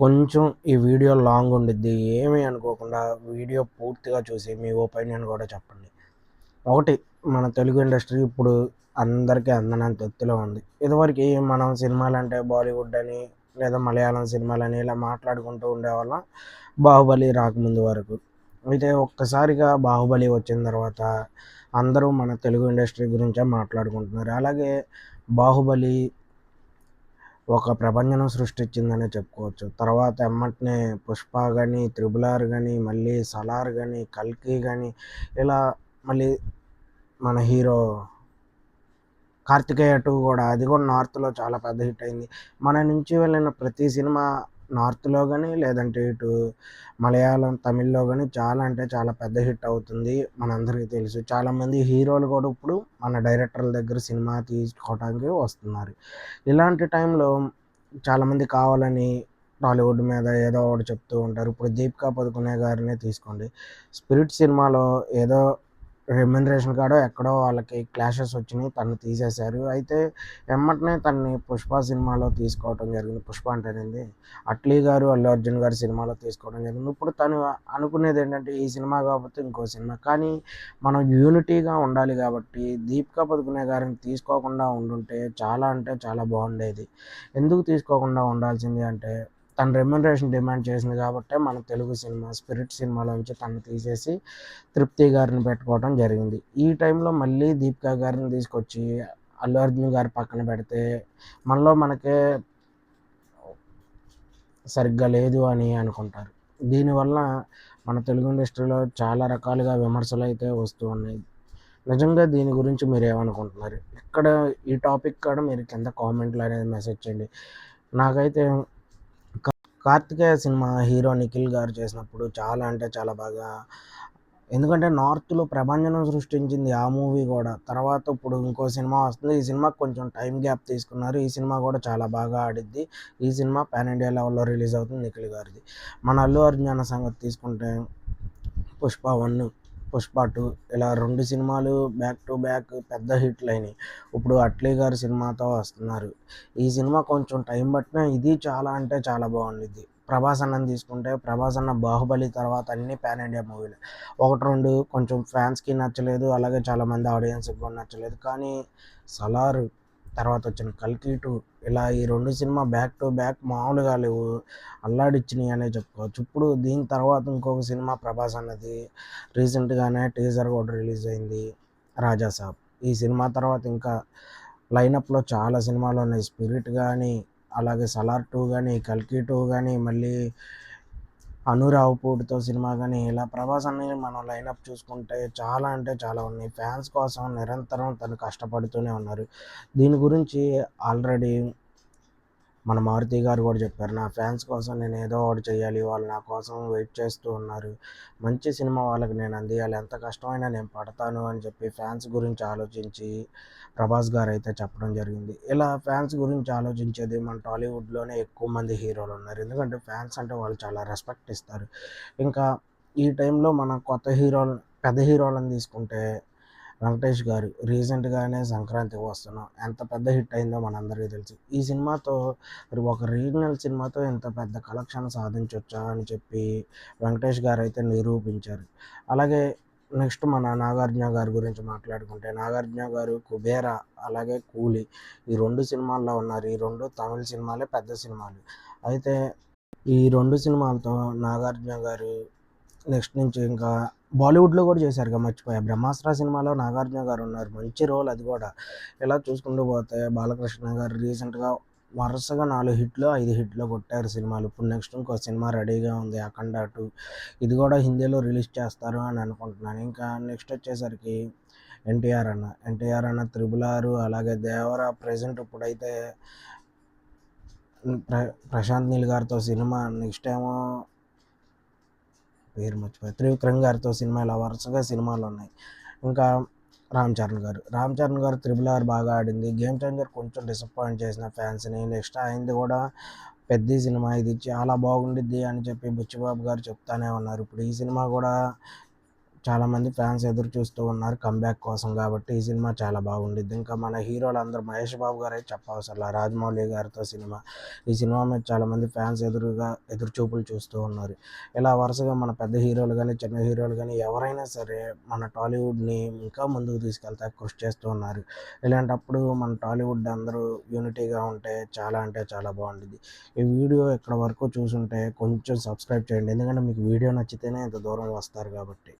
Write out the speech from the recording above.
కొంచెం ఈ video long ఉండిద్ది. ఏమీ అనుకోకుండా వీడియో పూర్తిగా చూసి మీ ఒపీనియన్ కూడా చెప్పండి. ఒకటి మన తెలుగు ఇండస్ట్రీ ఇప్పుడు అందరికీ అందనంత ఎత్తులో ఉంది. ఇదివరకు మనం సినిమాలు అంటే బాలీవుడ్ అని లేదా మలయాళం సినిమాలని ఇలా మాట్లాడుకుంటూ ఉండేవాళ్ళం. బాహుబలి రాకముందు వరకు. అయితే ఒక్కసారిగా బాహుబలి వచ్చిన తర్వాత అందరూ మన తెలుగు ఇండస్ట్రీ గురించే మాట్లాడుకుంటున్నారు. అలాగే బాహుబలి ఒక ప్రపంచం సృష్టించిందనే చెప్పుకోవచ్చు. తర్వాత ఎమ్మటనే పుష్ప కానీ త్రిబుల్ ఆర్ కానీ మళ్ళీ సలార్ కానీ కల్కి కానీ ఇలా మళ్ళీ మన హీరో కార్తికేయ టూ కూడా అది కూడా నార్త్లో చాలా పెద్ద హిట్ అయింది. మన నుంచి వెళ్ళిన ప్రతి సినిమా నార్త్లో కానీ లేదంటే ఇటు మలయాళం తమిళ్ళో కానీ చాలా అంటే చాలా పెద్ద హిట్ అవుతుంది మనందరికీ తెలుసు. చాలామంది హీరోలు కూడా ఇప్పుడు మన డైరెక్టర్ల దగ్గర సినిమా తీసుకోవడానికి వస్తున్నారు. ఇలాంటి టైంలో చాలామంది కావాలని టాలీవుడ్ మీద ఏదో ఒకటి చెప్తూ ఉంటారు. ఇప్పుడు దీపికా పదుకునే గారినే తీసుకోండి. స్పిరిట్ సినిమాలో ఏదో రెమ్యునరేషన్ కాడో ఎక్కడో వాళ్ళకి క్లాషెస్ వచ్చినాయి తను తీసేశారు. అయితే వెంబటనే తన్ని పుష్ప సినిమాలో తీసుకోవడం జరిగింది. పుష్ప అంటేనేది? అట్లీ గారు అల్లు అర్జున్ గారి సినిమాలో తీసుకోవడం జరిగింది. ఇప్పుడు తను అనుకునేది ఏంటంటే ఈ సినిమా కాకపోతే ఇంకో సినిమా. కానీ మనం యూనిటీగా ఉండాలి కాబట్టి దీపికా పదుకునే గారిని తీసుకోకుండా ఉండుంటే చాలా అంటే చాలా బాగుండేది. ఎందుకు తీసుకోకుండా ఉండాల్సింది అంటే తన రెమ్యునరేషన్ డిమాండ్ చేసింది కాబట్టి మన తెలుగు సినిమా స్పిరిట్ సినిమాలోంచి తను తీసేసి తృప్తి గారిని పెట్టుకోవడం జరిగింది. ఈ టైంలో మళ్ళీ దీపికా గారిని తీసుకొచ్చి అల్లు అర్జున్ గారి పక్కన పెడితే మనలో మనకే సరిగ్గా లేదు అని అనుకుంటారు. దీనివల్ల మన తెలుగు ఇండస్ట్రీలో చాలా రకాలుగా విమర్శలు అయితే వస్తూ ఉన్నాయి. నిజంగా దీని గురించి మీరు ఏమనుకుంటున్నారు? ఇక్కడ ఈ టాపిక్ కూడా మీరు కింద కామెంట్లు అనేది మెసేజ్ చేయండి. నాకైతే కార్తికేయ సినిమా హీరో నిఖిల్ గారు చేసినప్పుడు చాలా అంటే చాలా బాగా ఎందుకంటే నార్త్లో ప్రభంజనం సృష్టించింది ఆ మూవీ కూడా. తర్వాత ఇప్పుడు ఇంకో సినిమా వస్తుంది. ఈ సినిమాకి కొంచెం టైం గ్యాప్ తీసుకున్నారు. ఈ సినిమా కూడా చాలా బాగా ఆడిద్ది. ఈ సినిమా పాన్ ఇండియా లెవెల్లో రిలీజ్ అవుతుంది నిఖిల్ గారిది. మన అల్లు అర్జున్ సంగతి తీసుకుంటే పుష్ప వన్ పుష్ప టూ ఇలా రెండు సినిమాలు బ్యాక్ టు బ్యాక్ పెద్ద హిట్లు అయినాయి. ఇప్పుడు అట్లీ గారి సినిమాతో వస్తున్నారు. ఈ సినిమా కొంచెం టైం పట్టినా ఇది చాలా అంటే చాలా బాగుండిద్ది. ప్రభాస్ అన్నని తీసుకుంటే ప్రభాస్ అన్న బాహుబలి తర్వాత అన్ని పాన్ ఇండియా మూవీలు ఒకటి రెండు కొంచెం ఫ్యాన్స్కి నచ్చలేదు అలాగే చాలామంది ఆడియన్స్కి కూడా నచ్చలేదు. కానీ సలార్ తర్వాత వచ్చిన కల్కి టూ ఇలా ఈ రెండు సినిమా బ్యాక్ టు బ్యాక్ మామూలుగా లేవు. అల్లాడిచ్చినాయి అనే చెప్పుకోవచ్చు. ఇప్పుడు దీని తర్వాత ఇంకొక సినిమా ప్రభాస్ అన్నది. రీసెంట్గానే టీజర్ కూడా రిలీజ్ అయింది. రాజా సాబ్. ఈ సినిమా తర్వాత ఇంకా లైనప్లో చాలా సినిమాలు ఉన్నాయి. స్పిరిట్ కానీ అలాగే సలార్ టూ కానీ కల్కి టూ కానీ మళ్ళీ అనురావుపూడితో సినిమా కానీ ఇలా ప్రభాస్ అనేది మనం లైనప్ చూసుకుంటే చాలా అంటే చాలా ఉన్నాయి. ఫ్యాన్స్ కోసం నిరంతరం తను కష్టపడుతూనే ఉన్నారు. దీని గురించి ఆల్రెడీ మన మారుతి గారు కూడా చెప్పారు నా ఫ్యాన్స్ కోసం నేను ఏదో ఒకటి చేయాలి వాళ్ళు నా కోసం వెయిట్ చేస్తూ ఉన్నారు. మంచి సినిమా వాళ్ళకి నేను అందియాలి ఎంత కష్టమైనా నేను పడతాను అని చెప్పి ఫ్యాన్స్ గురించి ఆలోచించి ప్రభాస్ గారు అయితే చెప్పడం జరిగింది. ఇలా ఫ్యాన్స్ గురించి ఆలోచించేది మన టాలీవుడ్లోనే ఎక్కువ మంది హీరోలు ఉన్నారు. ఎందుకంటే ఫ్యాన్స్ అంటే వాళ్ళు చాలా రెస్పెక్ట్ ఇస్తారు. ఇంకా ఈ టైంలో మన కొత్త హీరోలు పెద్ద హీరోలను తీసుకుంటే వెంకటేష్ గారు రీసెంట్గానే సంక్రాంతికి వస్తున్నాం. ఎంత పెద్ద హిట్ అయిందో మనందరికీ తెలుసు. ఈ సినిమాతో ఒక రీజనల్ సినిమాతో ఇంత పెద్ద కలెక్షన్ సాధించవచ్చా అని చెప్పి వెంకటేష్ గారు అయితే నిరూపించారు. అలాగే నెక్స్ట్ మన నాగార్జున గారి గురించి మాట్లాడుకుంటే నాగార్జున గారు కుబేరా అలాగే కూలి ఈ రెండు సినిమాల్లో ఉన్నారు. ఈ రెండు తమిళ సినిమాలే పెద్ద సినిమాలు. అయితే ఈ రెండు సినిమాలతో నాగార్జున గారు నెక్స్ట్ నుంచి ఇంకా బాలీవుడ్లో కూడా చేశారు కదా మర్చిపోయా. బ్రహ్మాస్త్ర సినిమాలో నాగార్జున గారు ఉన్నారు. మంచి రోల్ అది కూడా. ఇలా చూసుకుంటూ పోతే బాలకృష్ణ గారు రీసెంట్గా వరుసగా నాలుగు హిట్లు ఐదు హిట్లు కొట్టారు సినిమాలు. ఇప్పుడు నెక్స్ట్ ఇంకో సినిమా రెడీగా ఉంది అఖండ టూ. ఇది కూడా హిందీలో రిలీజ్ చేస్తారు అని అనుకుంటున్నాను. ఇంకా నెక్స్ట్ వచ్చేసరికి ఎన్టీఆర్ అన్న. ఎన్టీఆర్ అన్న త్రిబుల్ ఆరు అలాగే దేవరా ప్రజెంట్ ఇప్పుడైతే ప్ర ప్రశాంత్ నీల్ గారితో సినిమా. నెక్స్ట్ ఏమో పేరు మర్చిపోయి. త్రివిక్రమ్ గారితో సినిమా వరుసగా సినిమాలు ఉన్నాయి. ఇంకా రామ్ చరణ్ గారు. రామ్ చరణ్ గారు త్రిబుల్ ఆర్ బాగా ఆడింది. గేమ్ చేంజర్ కొంచెం డిసప్పాయింట్ చేసిన ఫ్యాన్స్ని నెక్స్ట్ అయింది కూడా పెద్ద సినిమా ఇది. చాలా బాగుండిద్ది అని చెప్పి బుచ్చిబాబు గారు చెప్తానే ఉన్నారు. ఇప్పుడు ఈ సినిమా కూడా చాలామంది ఫ్యాన్స్ ఎదురు చూస్తూ ఉన్నారు. కంబ్యాక్ కోసం కాబట్టి ఈ సినిమా చాలా బాగుండిద్ది. ఇంకా మన హీరోలు అందరూ మహేష్ బాబు గారే చెప్పవసరలా రాజమౌళి గారితో సినిమా. ఈ సినిమా మీద చాలామంది ఫ్యాన్స్ ఎదురుగా ఎదురు చూపులు చూస్తూ ఉన్నారు. ఇలా వరుసగా మన పెద్ద హీరోలు కానీ చిన్న హీరోలు కానీ ఎవరైనా సరే మన టాలీవుడ్ని ఇంకా ముందుకు తీసుకెళ్తా కృషి చేస్తూ ఉన్నారు. ఇలాంటప్పుడు మన టాలీవుడ్ అందరూ యూనిటీగా ఉంటే చాలా అంటే చాలా బాగుంటుంది ఈ వీడియో ఇక్కడ వరకు చూసుంటే కొంచెం సబ్స్క్రైబ్ చేయండి. ఎందుకంటే మీకు వీడియో నచ్చితేనే ఇంత దూరం వస్తారు కాబట్టి.